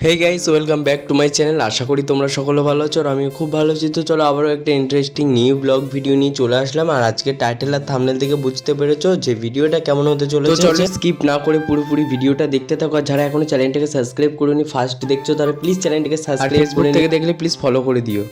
Hey guys welcome back to my channel আশা করি তোমরা সকলে ভালো আছো আর আমি খুব ভালো আছি। তো চলো আবারও একটা ইন্টারেস্টিং নিউ ব্লগ ভিডিও নিয়ে চলে আসলাম। আর আজকে টাইটেল আর থামনেল থেকে বুঝতে পেরেছ যে ভিডিওটা কেমন হতে চলেছে। চলো স্কিপ না করে পুরোপুরি ভিডিওটা দেখতে থাকো। আর যারা এখনও চ্যানেলটাকে সাবস্ক্রাইব করোনি ফার্স্ট দেখছ তারা প্লিজ চ্যানেলটাকে সাবস্ক্রাইব করে থেকে দেখলে প্লিজ ফলো করে দিও।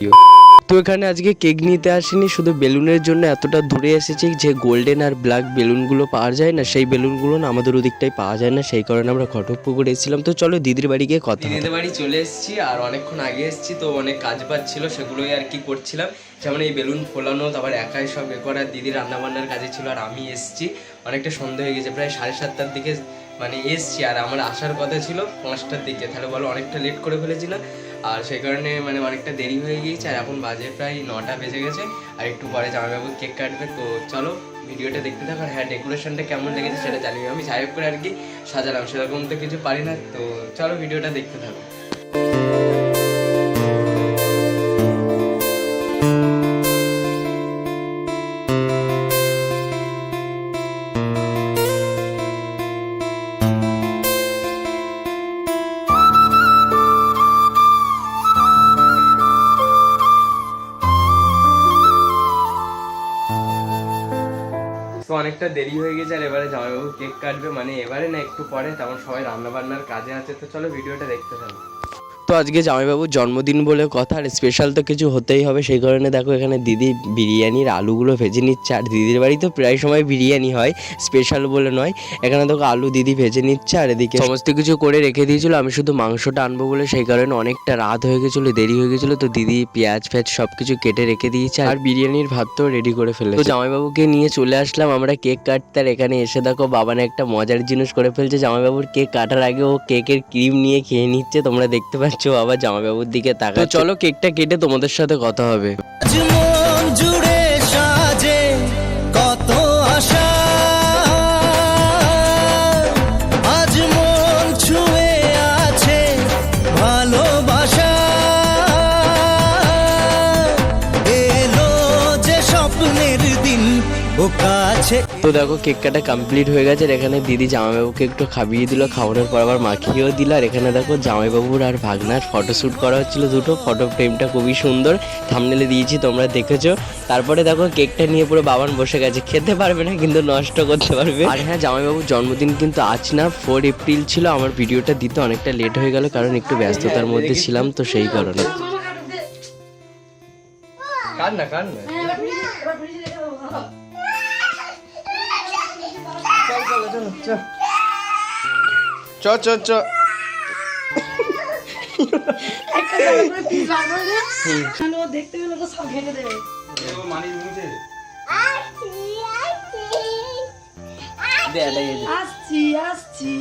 তো এখানে আজকে কেক নিতে আসিনি শুধু বেলুনের জন্য এতটা দূরে এসেছি যে গোল্ডেন আর ব্ল্যাক বেলুনগুলো পাওয়া যায় না সেই বেলুনগুলো না আমাদের ওদিকটাই পাওয়া যায় না সেই কারণে আমরা ঘটকপুকুর এসেছিলাম। তো চলো দিদির বাড়ি গিয়ে কথা দিদির বাড়ি চলে এসেছি আর অনেকক্ষণ আগে এসেছি তো অনেক কাজ বাজ ছিল সেগুলোই আর কি করছিলাম। যেমন এই বেলুন ফোলানো তারপর একাই সব এ করা দিদির রান্নাবান্নার কাজে ছিল আর আমি এসেছি। অনেকটা সন্দেহ হয়ে গেছে প্রায় সাড়ে সাতটার দিকে মানে এসছি আর আমার আসার কথা ছিল পাঁচটার দিকে। তাহলে বলো অনেকটা লেট করে ফেলেছি না? আর সেই কারণে মানে অনেকটা দেরি হয়ে গিয়েছে, আর এখন বাজে প্রায় নটা বেজে গেছে, আর একটু পরে জামাইবাবু কেক কাটবে। তো চলো, ভিডিওটা দেখতে থাকো, আর হ্যাঁ ডেকোরেশনটা কেমন লেগেছে সেটা জানিও। আমি হোক করে আর কি সাজালাম, সেরকম তো কিছু পারি না, তো চলো ভিডিওটা দেখতে থাকো। অনেকটা দেরি হয়ে গেছে আর এবারে জামাইবাবু কেক কাটবে মানে এবারে না একটু পরে তেমন সবাই রান্নাবান্নার কাজে আছে। তো চলো ভিডিওটা দেখতে থাকো। তো আজকে জামাইবাবুর জন্মদিন বলে কথা, আর স্পেশাল তো কিছু হতেই হবে, সেই কারণে দেখো এখানে দিদি বিরিয়ানির আলুগুলো ভেজে নিচ্ছে, আর দিদির বাড়ি তো প্রায় সময় বিরিয়ানি হয় স্পেশাল বলে নয়। এখানে দেখো আলু দিদি ভেজে নিচ্ছে, আর এদিকে সমস্ত কিছু করে রেখে দিয়েছিল, আমি শুধু মাংসটা আনব বলে সেই কারণে অনেকটা রাত হয়ে গেছিল, দেরি হয়ে গেছিল, তো দিদি পেঁয়াজ ফেয়াজ সব কিছু কেটে রেখে দিয়েছে, আর বিরিয়ানির ভাত তো রেডি করে ফেলে তো জামাইবাবুকে নিয়ে চলে আসলাম, আমরা কেক কাটতে, আর এখানে এসে দেখো বাবানে একটা মজার জিনিস করে ফেলছে, জামাইবাবুর কেক কাটার আগে ও কেকের ক্রিম নিয়ে খেয়ে নিচ্ছে, তোমরা দেখতে পাচ্ছ। বাবা জামাইবাবুর দিকে তাকা চলো কেকটা কেটে তোমাদের সাথে কথা হবে। তো দেখো কেক কাটা কমপ্লিট হয়ে গেছে এখানে দিদি জামাইবাবুকে একটু খাইয়ে দিল খাওয়ানোর পর আবার মাখিয়েও দিল, আর এখানে দেখো জামাইবাবুর আর ভাগনার ফটোশ্যুট করা হচ্ছিল দুটো ফটো ফ্রেমটা খুবই সুন্দর থামনেলে দিয়েছি, তোমরা দেখেছ। তারপরে দেখো, কেকটা নিয়ে পুরো বাবান বসে গেছে, খেতে পারবে না, কিন্তু নষ্ট করতে পারবে। আর হ্যাঁ জামাইবাবুর জন্মদিন কিন্তু আজ না ফোর এপ্রিল ছিল, আমার ভিডিওটা দিতে অনেকটা লেট হয়ে গেল, কারণ একটু ব্যস্ততার মধ্যে ছিলাম, তো সেই কারণে। কার না কার না চল চলো চলো। চল চ চ চ দেখতে গেলে তো সব ঘেটে দেবে। আসছি আসছি।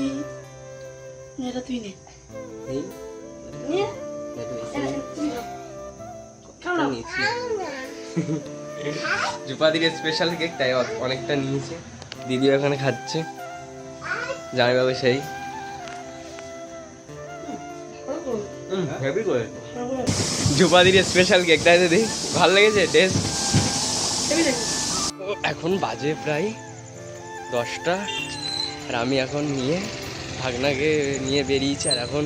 এটা তুই নে। না। নিয়েছি। জুপাদির স্পেশাল কেক তাই অনেকটা নিয়েছে। দিদিও এখানে খাচ্ছে। জামাইবাবু সেই। জুপাদির স্পেশাল কেক তাই দিদি? ভালো লেগেছে? টেস্ট এখন বাজে প্রায় দশটা। আর আমি এখন নিয়ে ভাগনাকে নিয়ে বেরিয়েছি। আর এখন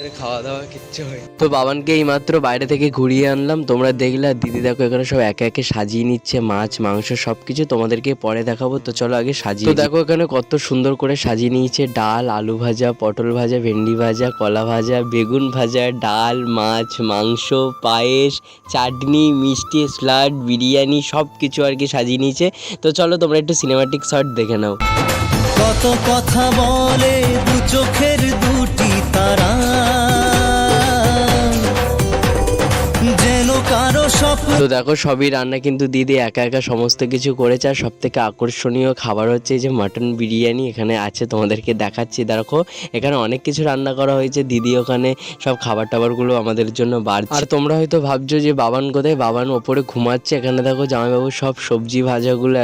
আমাদের খাওয়া দাওয়া কিচ্ছু হয় তো বাবানকে এই মাত্র বাইরে থেকে ঘুরিয়ে আনলাম। তোমরা দেখলে আর দিদি দেখো এখানে সব একে একে সাজিয়ে নিচ্ছে মাছ মাংস সব কিছু তোমাদেরকে পরে দেখাবো। তো চলো আগে সাজিয়ে তো দেখো এখানে কত সুন্দর করে সাজিয়ে নিয়েছে ডাল আলু ভাজা পটল ভাজা ভেন্ডি ভাজা কলা ভাজা বেগুন ভাজা ডাল মাছ মাংস পায়েস চাটনি মিষ্টি স্যালাড বিরিয়ানি সব কিছু আর কি সাজিয়ে নিয়েছে। তো চলো তোমরা একটু সিনেমাটিক শট দেখে নাও। কত কথা বলে দু চোখের দুটি তারা। তো দেখো, সবই রান্না কিন্তু দিদি একা একা সমস্ত কিছু করেছে, আর সব থেকে আকর্ষণীয় খাবার হচ্ছে যে মাটন বিরিয়ানি এখানে আছে, তোমাদেরকে দেখাচ্ছি। দেখো, এখানে অনেক কিছু রান্না করা হয়েছে, দিদি ওখানে সব খাবার টাবারগুলো আমাদের জন্য বাড়ছে। আর তোমরা হয়তো ভাবছ যে বাবান কোথায়? বাবান ওপরে ঘুমাচ্ছে, এখানে দেখো জামাইবাবু সব সবজি ভাজাগুলো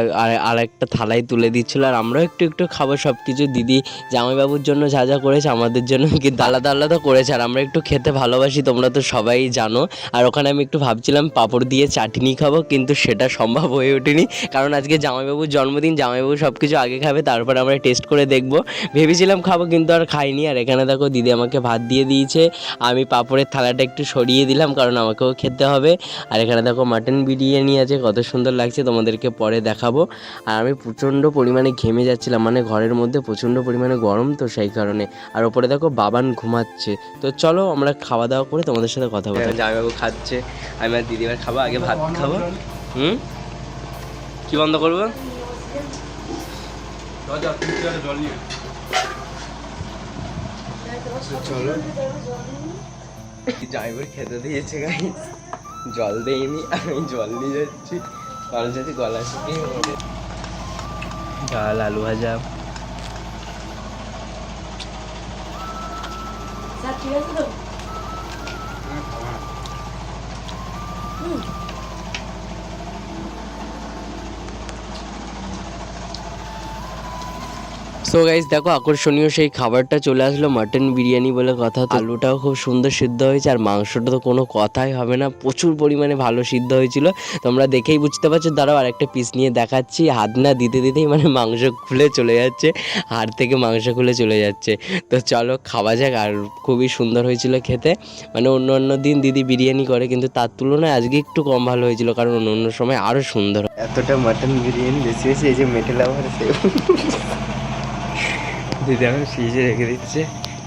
আর একটা থালায় তুলে দিচ্ছিল, আর আমরাও একটু একটু খাব সব কিছু দিদি জামাইবাবুর জন্য যা যা করেছে, আমাদের জন্য কিন্তু আলাদা আলাদা করেছে, আর আমরা একটু খেতে ভালোবাসি, তোমরা তো সবাই জানো। আর ওখানে আমি একটু ভাবছিলাম পাঁপড় দিয়ে চাটনি খাব, কিন্তু সেটা সম্ভব হয়ে ওঠেনি। কারণ আজকে জামাইবাবুর জন্মদিন, জামাইবাবু সব কিছু আগে খাবে, তারপর আমরা টেস্ট করে দেখব। ভেবেছিলাম খাব, কিন্তু আর খাইনি। আর এখানে দেখো, দিদি আমাকে ভাত দিয়ে দিয়েছে। আমি পাঁপড়ের থালাটা একটু সরিয়ে দিলাম, কারণ আমাকেও খেতে হবে। আর এখানে দেখো মাটন বিরিয়ানি আছে, কত সুন্দর লাগছে, তোমাদেরকে পরে দেখাবো। আর আমি প্রচণ্ড পরিমাণে ঘেমে যাচ্ছিলাম মানে ঘরের মধ্যে প্রচণ্ড পরিমাণে গরম তো সেই কারণে। আর ওপরে দেখো, বাবান ঘুমাচ্ছে। তো চলো, আমরা খাওয়া দাওয়া করে তোমাদের সাথে কথা বলব জামাইবাবু খাচ্ছে। আমি আর দিদিবার খাব আগে ভাত খাব। হুম? কি বন্ধ করব? চলো ড্রাইভার খেতে দিয়েছে গাই জল দেয়নি আমি জল দিয়ে যাচ্ছি। কারণ যদি গলা শুকিয়ে। ডাল আলু ভাজা। ঠিক আছে তো? হুম সো গাইজ দেখো, আকর্ষণীয় সেই খাবারটা চলে আসলো মাটন বিরিয়ানি বলে কথা। আলুটাও খুব সুন্দর সিদ্ধ হয়েছে, আর মাংসটা তো কোনো কথাই হবে না। প্রচুর পরিমাণে ভালো সিদ্ধ হয়েছিল। তোমরা দেখেই বুঝতে পারছ, দাঁড়াও, আরেকটা পিস নিয়ে দেখাচ্ছি। হাত না দিতে দিতেই মানে মাংস খুলে চলে যাচ্ছে, হাড় থেকে মাংস খুলে চলে যাচ্ছে। তো চলো, খাওয়া যাক, আর খুবই সুন্দর হয়েছিল খেতে। মানে অন্য অন্য দিন দিদি বিরিয়ানি করে, কিন্তু তার তুলনায় আজকে একটু কম ভালো হয়েছিল, কারণ অন্য অন্য সময় আরও সুন্দর। এতটা মাটন বিরিয়ানি বেশি বেশি এই যে মেটেল আবার দিদি এখন ফ্রিজে রেখে দিচ্ছে।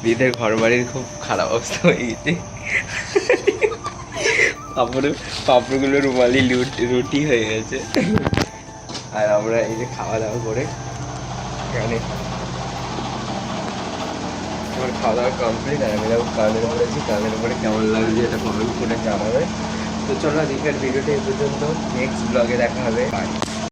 দিদির ঘর বাড়ির খুব খারাপ অবস্থা হয়ে গেছে। পাপড় পাপড়গুলো রুমালি রুটি হয়ে গেছে। আর আমরা এই যে খাওয়া দাওয়া করে এখানে আমার খাওয়া দাওয়া কমপ্লিট আর আমি কানের উপরেছি কানের উপরে কেমন লাগছে এটা কমেন্ট করে জানাবে। তো চলো আজকের ভিডিওটা এই পর্যন্ত। নেক্সট ব্লগে দেখা হবে। বাই